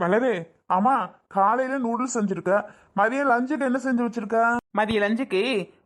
வளரு. ஆமா காலையில நூடுல்ஸ் செஞ்சிருக்க. மதியம் லஞ்சுக்கு என்ன செஞ்சு வச்சிருக்க? மதிய லஞ்சுக்கு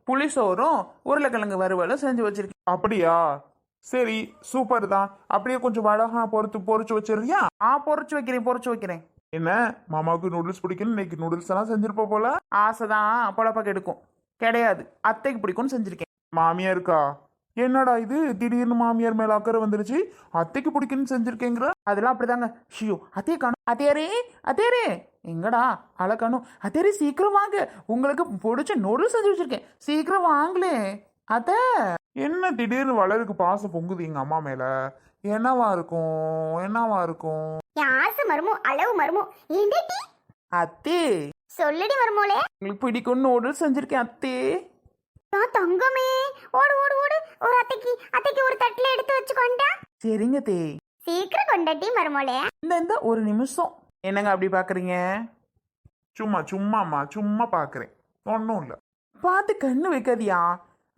புளிசோறும் உருளைக்கிழங்கு வறுவலும் செஞ்சு வச்சிருக்கேன். அப்படியா? சரி சூப்பர் தான். அப்படியே கொஞ்சம் வடகா பொறுத்து பொரிச்சு வச்சிருக்கியா ஆ பொறிச்சு வைக்கிறேன் பொறிச்சு வைக்கிறேன். என்ன? மாமாவுக்கு நூடுல்ஸ் பிடிக்கும் இன்னைக்கு நூடுல்ஸ் எல்லாம் செஞ்சிருப்ப போல? ஆசைதான் பொழப்ப கெடுக்கும் கிடையாது. அத்தைக்கு பிடிக்கும்னு செஞ்சிருக்கேன். மாமியார் இருக்கா என்னடா இது? திடீர்னு மாமியார் மேல அக்கறை வந்துருச்சு. அத்தைக்கு பிடிக்குன்னு செஞ்சிருக்கேங்கிற? அதெல்லாம் அப்படிதாங்க. ஷியோ அத்தையே காணும். அத்தையாரே அத்தையாரே. எங்கடா? அழ காணும். அத்தையாரே சீக்கிரம் வாங்க. உங்களுக்கு பிடிச்ச நூடுல்ஸ் செஞ்சு வச்சிருக்கேன். சீக்கிரம் வாங்களே. அத்தை. என்ன திடீர்னு வளருக்கு பாசம் பொங்குது எங்க அம்மா மேல? என்னவா இருக்கும்? என்னவா இருக்கும்? ஆசை மருமோ அளவு மருமோ. அத்தே? சொல்லுடி மருமோளே. உங்களுக்கு பிடிக்கும் நூடுல்ஸ் செஞ்சிருக்கேன் அத்தே. நான் தங்கமே. ஓடு ஓடு ஓடு. ஒரு அத்தைக்கு அத்தைக்கு ஒரு தட்டுல எடுத்து வச்சு கொண்டா சரிங்க தே. சீக்கிரம் கொண்டாட்டி மருமோளே இந்த இந்த ஒரு நிமிஷம். என்னங்க அப்படி பாக்குறீங்க? சும்மா சும்மாம்மா சும்மா பாக்குறேன். ஒன்றும் இல்லை. பார்த்து கண்ணு வைக்காதியா?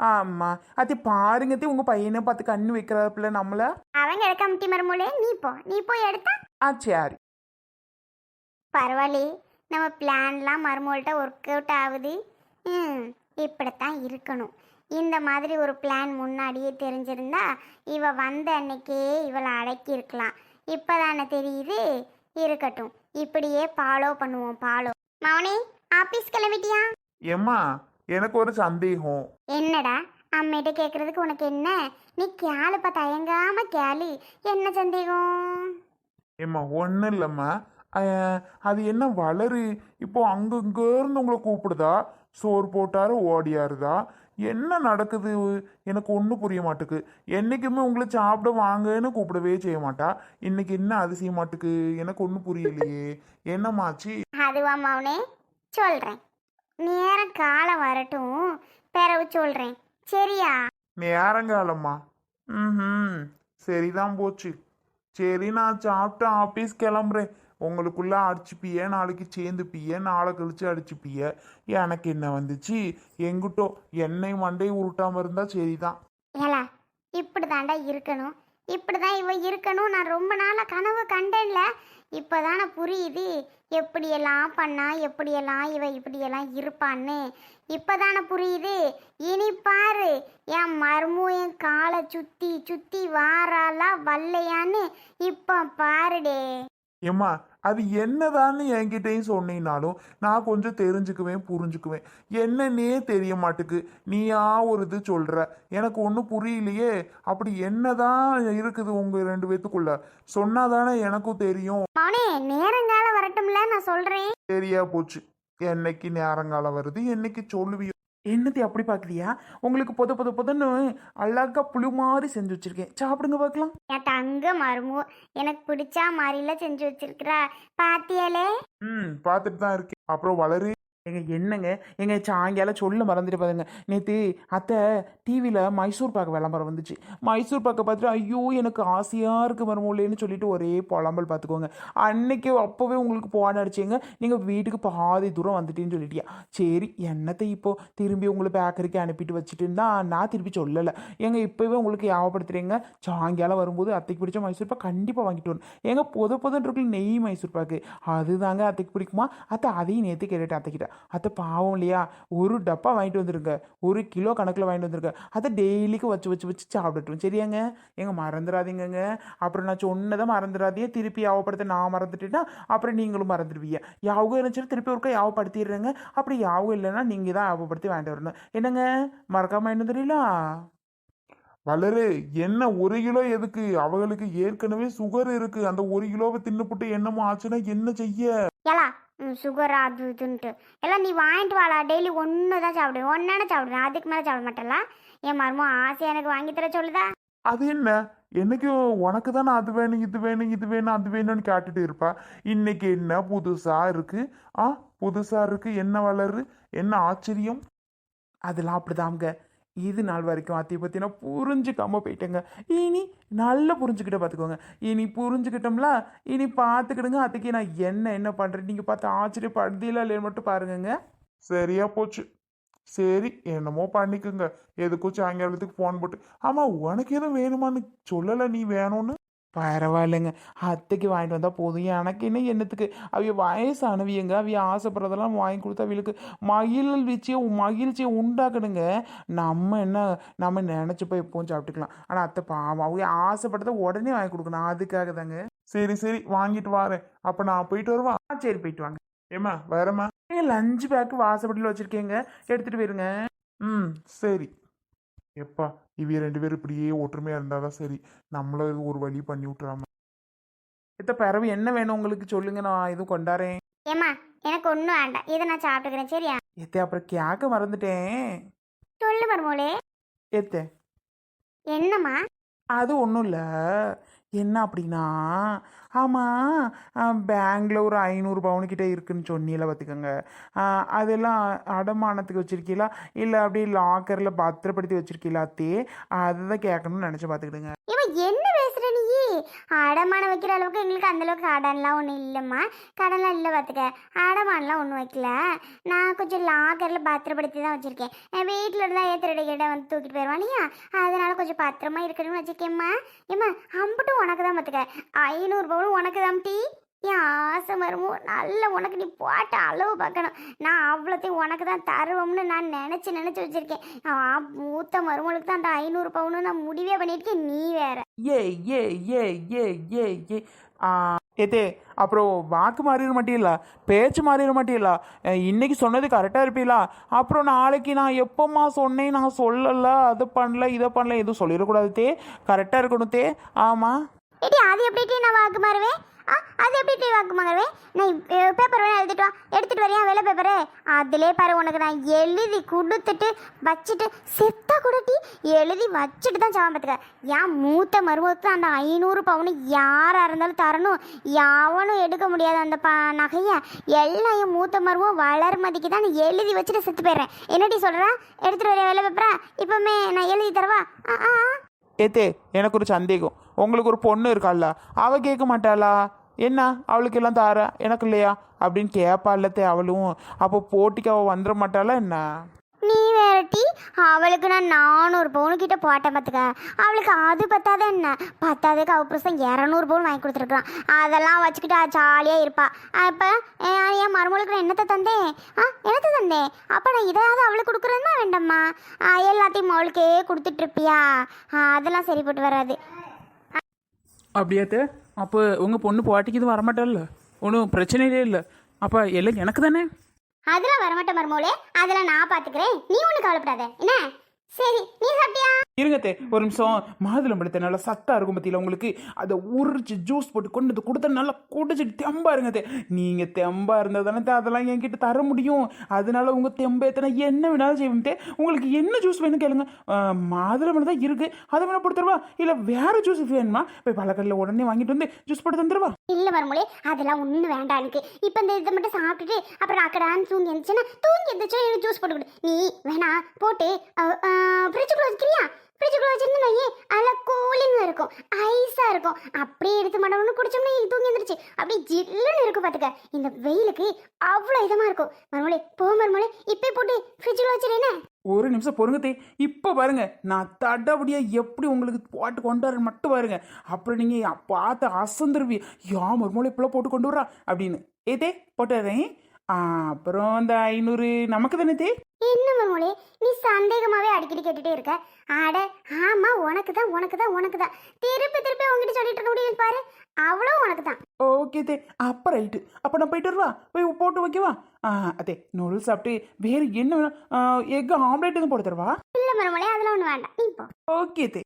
ஆமா. அத்தி பாருங்க தே உங்க பையனை பார்த்து கண்ணு வைக்கிறாப்புல நம்மள. அவங்க எடுக்காமட்டி மருமோளே நீ போ. நீ போய் எடுத்தா? ஆ சரி. பரவாயில்லையே. நம்ம பிளான்லாம் மருமோள்கிட்ட ஒர்க் அவுட் ஆகுது. ம் இப்படித்தான் இருக்கணும். இந்த மாதிரி ஒரு பிளான் முன்னாடியே தெரிஞ்சிருந்தா இவ வந்த அன்னைக்கே இவளை அடக்கியிருக்கலாம். இப்போதானே தெரியுது? இருக்கட்டும். இப்படியே ஃபாலோ பண்ணுவோம் ஃபாலோ மௌனி ஆபீஸ் கிளம்பிட்டியா? ஏம்மா எனக்கு ஒரு சந்தேகம். என்னடா? அம்மிட்ட கேட்கறதுக்கு உனக்கு என்ன? நீ கேளுப்பா தயங்காம கேளு. என்ன சந்தேகம்? ஏம்மா ஒன்றும் இல்லைம்மா. அது என்ன வளரு? இப்போ அங்க இங்க இருந்து உங்களை கூப்பிடுதா? சோறு போட்டாரு ஓடியாருதா? என்ன நடக்குது? எனக்கு ஒன்றும் புரிய மாட்டுக்கு. என்னைக்குமே உங்களை சாப்பிட வாங்கன்னு கூப்பிடவே செய்ய மாட்டா. இன்னைக்கு என்ன அதிசய மாட்டுக்கு? எனக்கு ஒன்றும் புரியலையே. என்னமாச்சு அதுவா மௌனே சொல்கிறேன் நேரம் காலம் வரட்டும். பிறகு சொல்கிறேன் சரியா? நேரங்காலம்மா ம் சரிதான் போச்சு. சரி நான் சாப்பிட்டு ஆஃபீஸ் கிளம்புறேன். உங்களுக்குள்ள அடிச்சுப்பிய நாளைக்கு சேர்ந்துப்பிய நாளை கழிச்சு அடிச்சுப்பிய. எனக்கு என்ன வந்துச்சு? எங்கிட்டோ என்னை மண்டை உருட்டாம இருந்தா சரிதான். ஏலா இப்படி தாண்டா இருக்கணும். இப்படி தான் இவ இருக்கணும். நான் ரொம்ப நாளாக கனவு கண்டேன்ல. இப்போ தானே புரியுது. எப்படியெல்லாம் பண்ணா எப்படியெல்லாம் இவ இப்படியெல்லாம் இருப்பான்னு. இப்போ தானே புரியுது. இனி பாரு என் மருமு என் காலை சுற்றி சுற்றி வாராலா வல்லையான்னு. இப்போ பாருடே. ஏம்மா அது என்னதான்னு என்கிட்டயும் சொன்னீங்கனாலும் நான் கொஞ்சம் தெரிஞ்சுக்குவேன் புரிஞ்சுக்குவேன். என்னன்னே தெரிய மாட்டுக்கு. நீயா ஒரு இது சொல்ற. எனக்கு ஒன்றும் புரியலையே. அப்படி என்னதான் இருக்குது உங்க ரெண்டு பேத்துக்குள்ள? சொன்னாதானே எனக்கும் தெரியும். மௌனே நேரங்காலம் வரட்டும்ல நான் சொல்கிறேன் சரியா போச்சு. என்னைக்கு நேரங்காலம் வருது என்னைக்கு சொல்லுவியோ? என்னத்தை அப்படி பார்க்குறியா உங்களுக்கு பொத பொத பொதன்னு அழகா புழு மாதிரி செஞ்சு வச்சிருக்கேன். சாப்பிடுங்க பார்க்கலாம். என் தங்க மருமு எனக்கு பிடிச்சா மாதிரிலாம் செஞ்சு வச்சிருக்கிறா. பாத்தியாலே? ம் பார்த்துட்டு தான் இருக்கேன். அப்புறம் வளரு. எங்க என்னங்க? எங்க சாயங்காலம் சொல்ல மறந்துட்டு பாருங்க நேற்று அத்தை டிவியில் மைசூர் பாக்கு விளம்பரம் வந்துச்சு. மைசூர் பாக்கை பார்த்துட்டு ஐயோ எனக்கு ஆசையாக இருக்கு மருமூலேன்னு சொல்லிட்டு ஒரே புலம்பல் பார்த்துக்கோங்க. அன்னைக்கு அப்போவே உங்களுக்கு போன அடிச்சேங்க நீங்கள் வீட்டுக்கு பாதி தூரம் வந்துட்டேன்னு சொல்லிட்டியா? சரி என்னத்தை இப்போ திரும்பி உங்களை பேக்கரிக்கு அனுப்பிட்டு வச்சுட்டுன்னா நான் திருப்பி சொல்லலை. ஏங்க இப்போவே உங்களுக்கு ஞாபகப்படுத்துறீங்க. சாயங்காலம் வரும்போது அத்தைக்கு பிடிச்ச மைசூர் பாக்கு கண்டிப்பாக வாங்கிட்டு வரணும். எங்கள் புத பொதுன்னு இருக்கு நெய் மைசூர் பாக்கு. அதுதாங்க அத்தைக்கு பிடிக்குமா? அத்தை அதையும் நேற்று கேட்டுட்டு அத்தைக்கிட்ட. அத்தை பாவம் இல்லையா? ஒரு டப்பா வாங்கிட்டு வந்துருங்க. ஒரு கிலோ கணக்கில் வாங்கிட்டு வந்துருங்க. அதை டெய்லிக்கு வச்சு வச்சு வச்சு சாப்பிடட்டும் சரியாங்க? எங்க மறந்துடாதீங்கங்க. அப்புறம் நான் சொன்னதை மறந்துடாதே திருப்பி யாவப்படுத்த நான் மறந்துட்டேன்னா அப்புறம் நீங்களும் மறந்துடுவீங்க. யாவும் இருந்துச்சுன்னா திருப்பி ஒருக்கா யாவப்படுத்திடுறேங்க. அப்படி யாவும் இல்லைன்னா நீங்கள் தான் யாவப்படுத்தி வாங்கிட்டு வரணும். என்னங்க? மறக்காம என்ன தெரியல வளரு என்ன ஒரு கிலோ எதுக்கு? அவங்களுக்கு ஏற்கனவே சுகர் இருக்கு. அந்த ஒரு கிலோவை தின்னுப்புட்டு என்னமோ ஆச்சுன்னா என்ன செய்ய? ஏலா சுகர் அது இதுன்ட்டு எல்லாம் நீ வாங்கிட்டு வாடா. டெய்லி ஒன்று தான் சாப்பிடுவேன். ஒன்னான சாப்பிடுவேன். அதுக்கு மேலே சாப்பிட மாட்டேன்ல. என் மருமோ ஆசை எனக்கு வாங்கி தர சொல்லுதா? அது என்ன? என்னைக்கும் உனக்கு தானே அது வேணும் இது வேணும் இது வேணும் அது வேணும்னு கேட்டுட்டு இருப்பா. இன்னைக்கு என்ன புதுசாக இருக்கு? ஆ புதுசாக இருக்கு. என்ன வளரு? என்ன ஆச்சரியம்? அதெல்லாம் அப்படிதாங்க. இது நாள் வரைக்கும் அத்தையை பற்றி நான் போயிட்டேங்க. இனி நல்லா புரிஞ்சுக்கிட்ட பார்த்துக்கோங்க இனி புரிஞ்சுக்கிட்டோம்ல இனி பார்த்துக்கிடுங்க அத்தைக்கு நான் என்ன என்ன பண்ணுறேன் நீங்கள் பார்த்து ஆச்சரியப்படுதீங்களா இல்லைன்னு மட்டும் பாருங்கங்க. சரியா போச்சு. சரி என்னமோ பண்ணிக்கோங்க. எதுக்கும் சாயங்காலத்துக்கு ஃபோன் போட்டு ஆமாம் உனக்கு எதுவும் வேணுமான்னு சொல்லலை நீ வேணும்னு? பரவாயில்லைங்க. அத்தைக்கு வாங்கிட்டு வந்தால் போதும். எனக்கு என்ன என்னத்துக்கு? அவைய வயசானவியங்க. அவைய ஆசைப்படுறதெல்லாம் வாங்கி கொடுத்தா அவளுக்கு மகிழ்ச்சியை மகிழ்ச்சியை உண்டாக்கணுங்க. நம்ம என்ன நம்ம நினச்சி போய் எப்பவும் சாப்பிட்டுக்கலாம். ஆனால் அத்தை பாவம். அவங்க ஆசைப்பட்டதை உடனே வாங்கி கொடுக்கணும். அதுக்காக தாங்க. சரி சரி. வாங்கிட்டு வரேன். அப்போ நான் போயிட்டு வருவா? ஆ சரி. போயிட்டு வாங்க. ஏமா வரேம்மா. ஏங்க லஞ்ச் பேக்கு வாசப்படியில் வச்சுருக்கேங்க. எடுத்துகிட்டு போயிருங்க. ம் சரி. எப்பா இவ ரெண்டு பேரும் இப்படியே ஒற்றுமையா இருந்தாதான் சரி. நம்மள இது ஒரு வழி பண்ணி விட்டுறாம. இத்த பிறவு என்ன வேணும் உங்களுக்கு? சொல்லுங்க நான் எதுவும் கொண்டாரேன் ஏம்மா எனக்கு ஒன்றும் வேண்டாம். இதை நான் சாப்பிட்டுக்கிறேன் சரியா? எத்தே அப்புறம் கேட்க மறந்துட்டேன். சொல்லு மருமோளே. எத்தே என்னம்மா? அது ஒன்றும் இல்லை. என்ன அப்படின்னா ஆமாம் பேங்கில் ஒரு ஐநூறு பவுனுக்கிட்ட இருக்குன்னு சொன்னீங்களா பார்த்துக்கோங்க அதெல்லாம் அடமானத்துக்கு வச்சுருக்கீங்களா இல்லை அப்படியே லாக்கரில் பத்திரப்படுத்தி வச்சுருக்கீங்களா அதை தான் கேட்கணும்னு நினச்சி பார்த்துக்கிடுங்க இவன் என்ன பேசுற நீ? அடமானம் வைக்கிற அளவுக்கு எங்களுக்கு அந்த அளவுக்கு கடன்லாம் ஒன்றும் இல்லைம்மா. கடன்லாம் இல்லை பார்த்துக்க அடமானலாம் ஒன்றும் வைக்கல. நான் கொஞ்சம் லாக்கரில் பத்திரப்படுத்தி தான் வச்சுருக்கேன். என் வீட்டில் இருந்தால் ஏத்திரடை கிட்ட வந்து தூக்கிட்டு போயிடுவான் இல்லையா? அதனால கொஞ்சம் பத்திரமா இருக்கணும்னு வச்சுருக்கேம்மா. ஏம்மா அம்பட்டும் உனக்கு தான் பார்த்துக்க ஐநூறு உனக்கு தான் டீ என் ஆசை மருமோ நல்ல உனக்கு நீ போட்ட அளவு பார்க்கணும். நான் அவ்வளோத்தையும் உனக்கு தான் தருவோம்னு நான் நினச்சி நினச்சி வச்சுருக்கேன். மூத்த மருமகளுக்கு தான் அந்த ஐநூறு பவுனு நான் முடிவே பண்ணியிருக்கேன். நீ வேற. ஏ ஏ ஏ ஏ ஏ ஏ. ஆ, ஏத்தே அப்புறம் வாக்கு மாறிட மாட்டீங்களா? பேச்சு மாறிட மாட்டீங்களா? இன்னைக்கு சொன்னது கரெக்டாக இருப்பீங்களா? அப்புறம் நாளைக்கு நான் எப்போம்மா சொன்னேன் நான் சொல்லலை அதை பண்ணல இதை பண்ணல எதுவும் சொல்லிடக்கூடாது தே. கரெக்டாக இருக்கணும் தே. ஆமாம் அது எப்படி நான் வாக்கு மாறுவேன்? ஆ அது எப்படி வாக்கு மாறுவேன் நான் பேப்பர் வேணா எழுதிட்டு வா. எடுத்துட்டு வரையா வெள்ளை பேப்பரு அதிலே பாரு உனக்கு நான் எழுதி கொடுத்துட்டு வச்சுட்டு செத்தா கூட டீ எழுதி வச்சுட்டு தான் சாவான் பார்த்துக்க ஏன் மூத்த மருமகத்துக்கு அந்த ஐநூறு பவுனு யாராக இருந்தாலும் தரணும். யாவனும் எடுக்க முடியாது அந்த ப நகையை. எல்லாம் என் மூத்த மருமகம் வளர்மதிக்கு தான் நான் எழுதி வச்சுட்டு செத்து போயிடுறேன். என்னடி சொல்கிறேன் எடுத்துகிட்டு வரையா வெள்ளை பேப்பரா இப்போமே நான் எழுதி தரவா? ஆ ஆ ஆ. ஏத்தே எனக்கு ஒரு சந்தேகம். உங்களுக்கு ஒரு பொண்ணு இருக்காள்ல அவ கேட்க மாட்டாளா? என்ன அவளுக்கு எல்லாம் தார எனக்கு இல்லையா? அப்படின்னு கேட்பால்லத்தே அவளும் அப்போ போட்டிக்கு அவள் வந்துட மாட்டாளா என்ன? நீ வேறட்டி அவளுக்கு நான் நானூறு பவுன் கிட்ட போட்டேன் பார்த்துக்க அவளுக்கு அது பத்தாத என்ன? பத்தாதுக்கு அவள் புருஷன் இரநூறு பவுன் வாங்கி கொடுத்துருக்கான் அதெல்லாம் வச்சுக்கிட்டு ஜாலியாக இருப்பா. இப்போ என் மருமகளுக்கு நான் என்னத்தை தந்தேன்? ஆ என்னத்தை தந்தேன்? அப்போ நான் இதாவது அவளுக்கு கொடுக்குறதுனா வேண்டாம்மா. ஆ, எல்லாத்தையும் அவளுக்கே கொடுத்துட்டு இருப்பியா? ஆ, அதெல்லாம் சரிப்பட்டு வராது. அப்படியாத்தே? அப்போ உங்கள் பொண்ணு பாட்டிக்கு இது வரமாட்டால ஒன்றும் பிரச்சனையிலே இல்லை. அப்போ எல்லாம் எனக்கு தானே? அதெல்லாம் வரமாட்டேன் மருமோளே அதெல்லாம் நான் பார்த்துக்கிறேன் நீ ஒன்றும் கவலைப்படாத. என்ன? சரி நீ சாப்பிட்டியா? இருங்கத்தே ஒரு நிமிஷம். மாதுளம்பழத்தை நல்லா சத்தா இருக்கும் பத்தியில உங்களுக்கு? அதை உரிச்சு ஜூஸ் போட்டு கொண்டு வந்து கொடுத்தா நல்லா குடிச்சிட்டு தெம்பா இருங்கத்தே நீங்க தெம்பா இருந்தா தானே அதெல்லாம் என்கிட்ட தர முடியும். அதனால உங்க தெம்ப எத்தனை என்ன வேணாலும் செய்வேன் தே. உங்களுக்கு என்ன ஜூஸ் வேணும் கேளுங்க. மாதுளம்பழம் தான் இருக்கு. அதை வேணா போட்டு தருவா? இல்ல வேற ஜூஸ் வேணுமா? போய் பழக்கல்ல உடனே வாங்கிட்டு வந்து ஜூஸ் போட்டு தந்துருவா இல்ல மருமகளே அதெல்லாம் ஒன்றும் வேண்டாம் எனக்கு. இப்போ இந்த இதை மட்டும் சாப்பிட்டுட்டு அப்புறம் அக்கடான்னு தூங்கி எழுந்துச்சுன்னா தூங்கி எழுந்துச்சுன்னா எனக்கு ஜூஸ் போட்டு கொடு. நீ வேணா போட்டு ஃப்ரிட்ஜுக்குள்ள வச்சுக்கிறியா? ஃப்ரிட்ஜுக்குள்ள வச்சிருந்தா நல்லா கூலிங்காக இருக்கும் ஐஸாக இருக்கும். அப்படியே எடுத்து மடம்னு குடிச்சோம்னா இது தூங்கி வந்துருச்சு அப்படியே ஜில்லுன்னு இருக்கும் பார்த்துக்க இந்த வெயிலுக்கு அவ்வளோ இதமாக இருக்கும். மறுமொழி போ மறுமொழி இப்போ போட்டு ஃப்ரிட்ஜுக்குள்ள வச்சிருந்தேன் ஒரு நிமிஷம் பொறுங்கத்தே இப்போ பாருங்க நான் தடபடியா எப்படி உங்களுக்கு போட்டு கொண்டு வரேன் மட்டும் பாருங்க. அப்புறம் நீங்கள் பார்த்து அசந்துருவி. யா மறுமொழி இப்பெல்லாம் போட்டு கொண்டு வரா அப்படின்னு. ஏதே போட்டுறேன் அப்புறம் அந்த ஐநூறு நமக்கு தானே தே? என்ன மருமகளே நீ சந்தேகமாவே அடிக்கடி கேட்டுட்டே இருக்க. அட ஆமா உனக்கு தான் உனக்கு தான் உனக்கு தான். திருப்பி திருப்பி உங்ககிட்ட சொல்லிட்டு இருக்க முடியும் பாரு. அவ்வளோ உனக்கு தான். ஓகே தே அப்போ ரைட்டு. அப்போ நான் போயிட்டு வருவா? போய் போட்டு வைக்கவா? ஆ அதே நூடுல்ஸ் சாப்பிட்டு வேறு என்ன வேணும் எக் ஆம்லேட் எதுவும் போட்டு தருவா? இல்ல மருமகளே அதெல்லாம் ஒண்ணு வேண்டாம். நீ போ. ஓகே தே.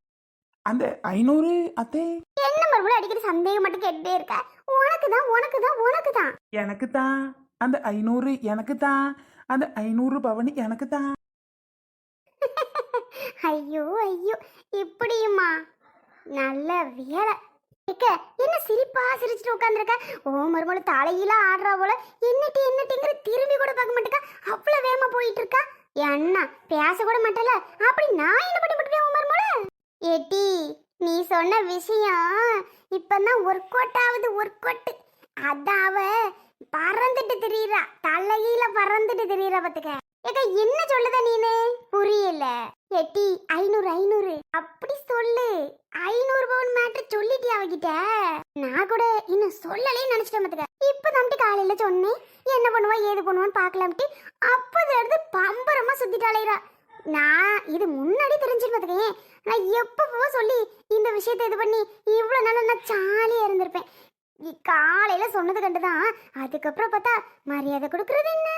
அந்த ஐநூறு அத்தே. என்ன மருமகளே அடிக்கடி சந்தேகம் மட்டும் கேட்டுட்டே இருக்க? உனக்கு தான் உனக்கு தான் உனக்கு தான். எனக்கு தான். அந்த ஐநூறு எனக்கு தான் அந்த ஐநூறு பவனி எனக்கு தான் ஐயோ ஐயோ இப்படியுமா? நல்ல வேலை. இக்க, என்ன சிரிப்பா சிரிச்சுட்டு உட்காந்துருக்க ஓ மருமகள தலையில ஆடுறா போல. என்னட்டு என்னட்டுங்கிற திரும்பி கூட பார்க்க மாட்டேக்கா. அவ்வளவு வேகமா போயிட்டு இருக்கா அண்ணா பேச கூட மாட்டல அப்படி நான் என்ன பண்ணி விட்டுட்டேன் உன் ஏட்டி நீ சொன்ன விஷயம் இப்பதான் ஒர்க் அவுட் ஆகுது ஒர்க் அவுட் அதான் அவ பறந்துட்டு திரியிறா. தலையில பறந்துட்டு திரியிறா பாத்துக்க. ஏக்கா என்ன சொல்லுத நீனு? புரியல. எட்டி ஐநூறு ஐநூறு. அப்படி சொல்லு. ஐநூறு பவுன் மேட்ரு சொல்லிட்டியா அவகிட்ட? நான் கூட இன்னும் சொல்லலே நினைச்சிட்டேன் பாத்துக்க. இப்ப தம்பிட்டு காலையில சொன்னேன். என்ன பண்ணுவா ஏது பண்ணுவான்னு பாக்கலாம்ட்டு அப்பதுல இருந்து பம்பரமா சுத்திட்டாளேரா நான் இது முன்னாடி தெரிஞ்சிட்டு பாத்துக்கேன் நான் எப்பவோ சொல்லி இந்த விஷயத்தை இது பண்ணி இவ்வளவு நாள் நான் ஜாலியா இருந்திருப்பேன். காலையில சொன்னது கண்டுதான். அதுக்கப்புறம் பார்த்தா மரியாதை கொடுக்கறது என்ன?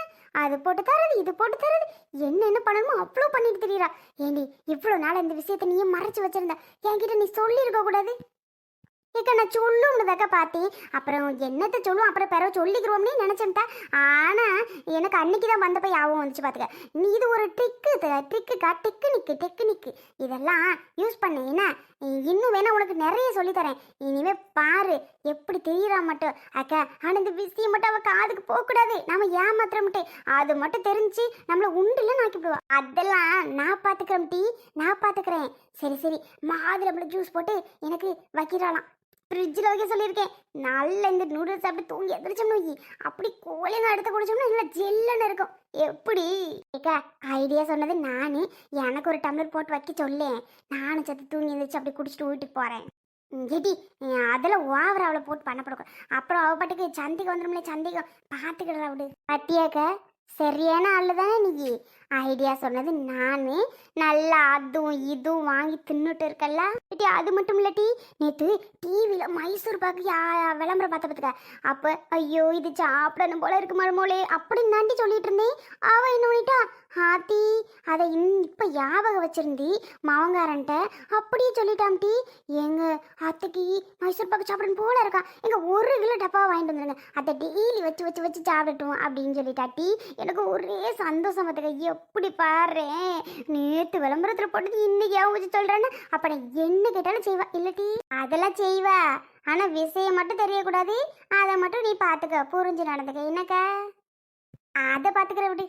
அது போட்டு தரது இது போட்டு தரது. என்னென்ன பண்ணணுமோ அவ்வளோ பண்ணிட்டு தெரியறா. ஏண்டி இவ்வளோ நாள் இந்த விஷயத்தை நீயே மறைச்சு வச்சிருந்த. என்கிட்ட நீ சொல்லியிருக்க கூடாது. ஏக்கா நான் சொல்லும்னுதாக்கா பார்த்தேன் அப்புறம் என்னத்த சொல்லுவோம் அப்புறம் பிறகு சொல்லிக்கிறோம்னே நினச்சேன்ட்டா. ஆனால் எனக்கு அன்னைக்கு தான் வந்தப்போ யாவும் வந்துச்சு பார்த்துக்க நீ இது ஒரு ட்ரிக்கு ட்ரிக்குக்கா டெக்னிக்கு டெக்னிக்கு இதெல்லாம் யூஸ் பண்ண என்ன இன்னும் வேணால் உனக்கு நிறைய சொல்லித்தரேன். இனிமே பாரு எப்படி தெரியறா மட்டும்? அக்கா ஆனால் இந்த விஷயம் மட்டும் அவ காதுக்கு போகக்கூடாது. நாம ஏமாத்திர அது மட்டும் தெரிஞ்சு நம்மள உண்டுல நாக்கிவிடுவா. அதெல்லாம் நான் பார்த்துக்கிறேன் டீ நான் பார்த்துக்கிறேன் சரி சரி. மாதுளம்பழம் ஜூஸ் போட்டு எனக்கு வைக்கிறாளாம். ஃப்ரிட்ஜில் வைக்க சொல்லியிருக்கேன். நல்ல இந்த நூடுல்ஸ் அப்படி தூங்கி எதிரிச்சோம்னு வைக்கி அப்படி கோழிங்க எடுத்து குடிச்சோம்னா நல்லா ஜெல்லுன்னு இருக்கும். எப்படி? ஏக்கா ஐடியா சொன்னது நான். எனக்கு ஒரு டம்ளர் போட்டு வைக்க சொல்லேன். நானும் சத்து தூங்கி எழுந்திரிச்சு அப்படி குடிச்சிட்டு வீட்டுக்கு போகிறேன் ஜெடி அதில் ஓவர் அவளை போட்டு பண்ணப்படக்கூடாது அப்புறம் அவள் பாட்டுக்கு சந்திக்கு வந்துடும்ல சந்திக்கு. பார்த்துக்கிடுறா விடு. பத்தியாக்க சரியான ஆள் தானே இன்னைக்கு ஐடியா சொன்னது நானு. நல்லா அதுவும் இதுவும் வாங்கி தின்னுட்டு இருக்கல்ல டி அது மட்டும் இல்ல டி. நேத்து டிவியில மைசூர் பாக்கு யா- விளம்பரம் பார்த்த பார்த்துக்க. அப்ப ஐயோ இது சாப்பிடணும் போல இருக்கு மருமோளே அப்படின்னு தாண்டி சொல்லிட்டு இருந்தேன். அவ என்ன ஹாத்தி அதை இன் இப்ப ஞாபகம் வச்சிருந்தி மாவங்காரன்ட்ட அப்படியே சொல்லிட்டாம் டி. எங்க அத்தைக்கு மைசூர் பாக்கு சாப்பிடணும் போல இருக்கா. எங்க ஒரு கிலோ டப்பா வாங்கிட்டு வந்துருங்க. அதை டெய்லி வச்சு வச்சு வச்சு சாப்பிடட்டும் அப்படின்னு சொல்லிட்டா டி. எனக்கு ஒரே சந்தோஷம் பார்த்துக்க. எப்படி பாடுறேன் நேற்று விளம்பரத்துல போட்டு இன்னைக்கு ஞாபகம் வச்சு சொல்றேன்னு. அப்ப நான் என்ன கேட்டாலும் செய்வா. இல்லட்டி அதெல்லாம் செய்வா. ஆனா விஷயம் மட்டும் தெரியக்கூடாது. அதை மட்டும் நீ பாத்துக்க. புரிஞ்சு நடந்துக்க. என்னக்கா? அதை பாத்துக்கிற விட்டு